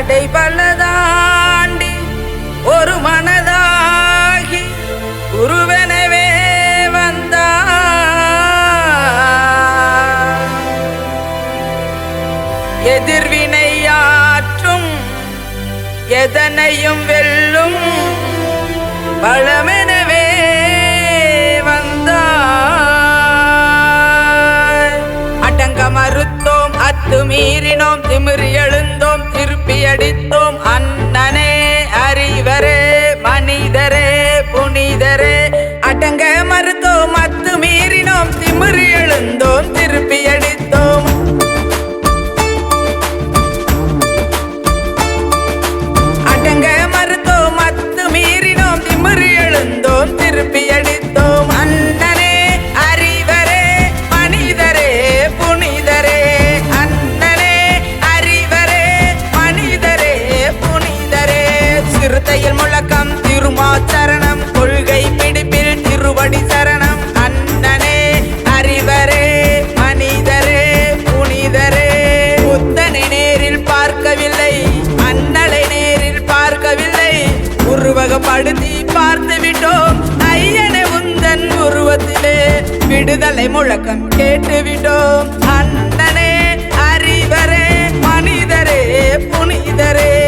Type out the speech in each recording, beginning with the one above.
தடை பலதாண்டி ஒரு மனதாகி குருவெனவே வந்தார். எதிர்வினையாற்றும் எதனையும் வெல்லும் பழமெனவே வந்தார். அடங்க மறுத்தோம் அத்து மீறினோம் முறியடித்தோம் அண்ணனே அறிவரே மனிதரே புனிதரே. அடங்க மறுத்தோம் அத்து மீறினோம் திமிரி எழுந்தோம் தலை முழக்கம் கேட்டுவிட்டோம் அண்ணனே அறிவரே மனிதரே புனிதரே.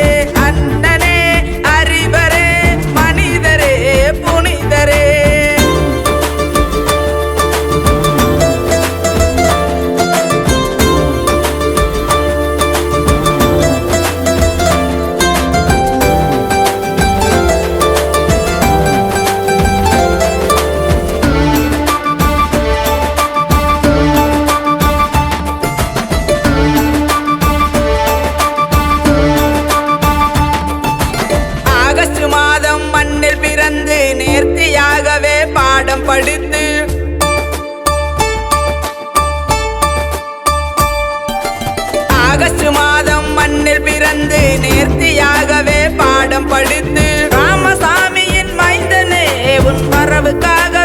வந்து நேர்த்தியாகவே பாடம் படித்து ராமசாமியின் மைந்தனே உன் வரவுக்காக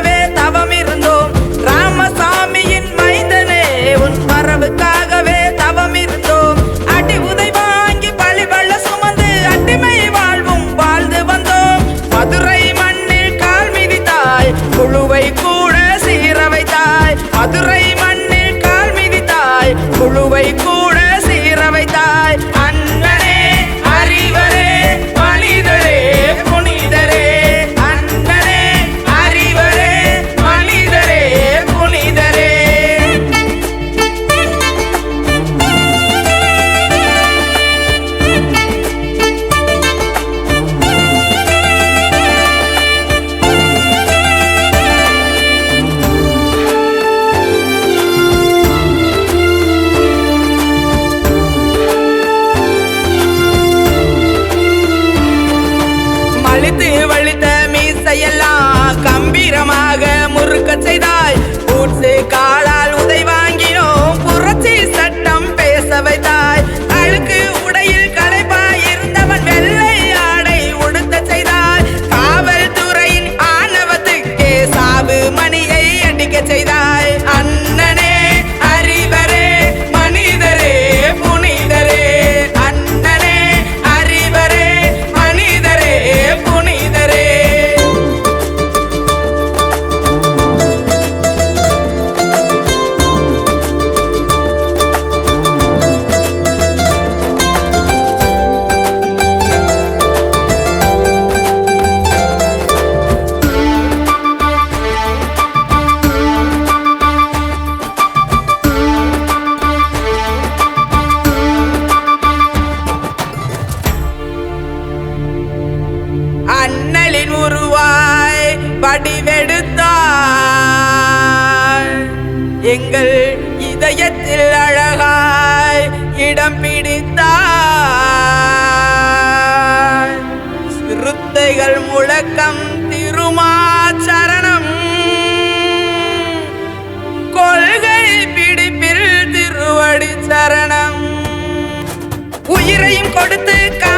கொடுத்து கா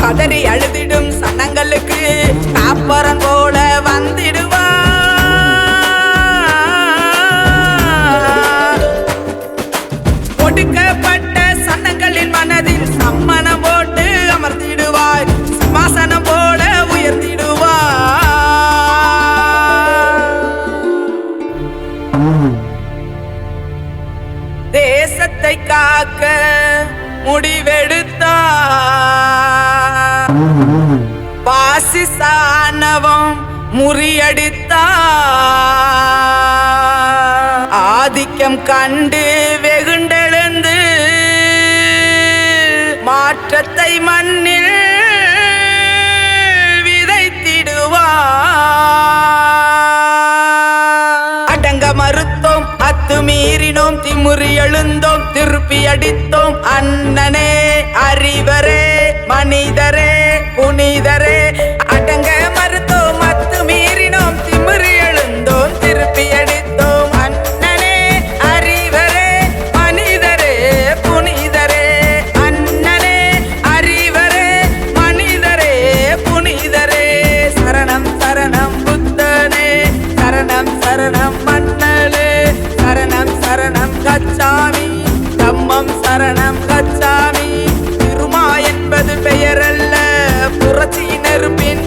கதறி அழுதிடும் சனங்களுக்கு காப்பரங்கோ உயிரை காக்க முடிவெடுத்தார் பாசிசானவம் முறியடித்தார் ஆதிக்கம் கண்டு வெகுண்டெழுந்து மாற்றத்தை மண்ணில் விதைத்திடுவார் அடங்க மறுத்தோம் அத்துமீறினோம் திமுறி எழுந்தோம் திருப்பி அடித்தோம். அண்ணனே அறிவரே மனிதரே புனிதரே. சரணம் கச்சாமி தம்மம் சரணம் கச்சாமி. திருமா என்பது பெயரல்ல புரட்சியினர் பின்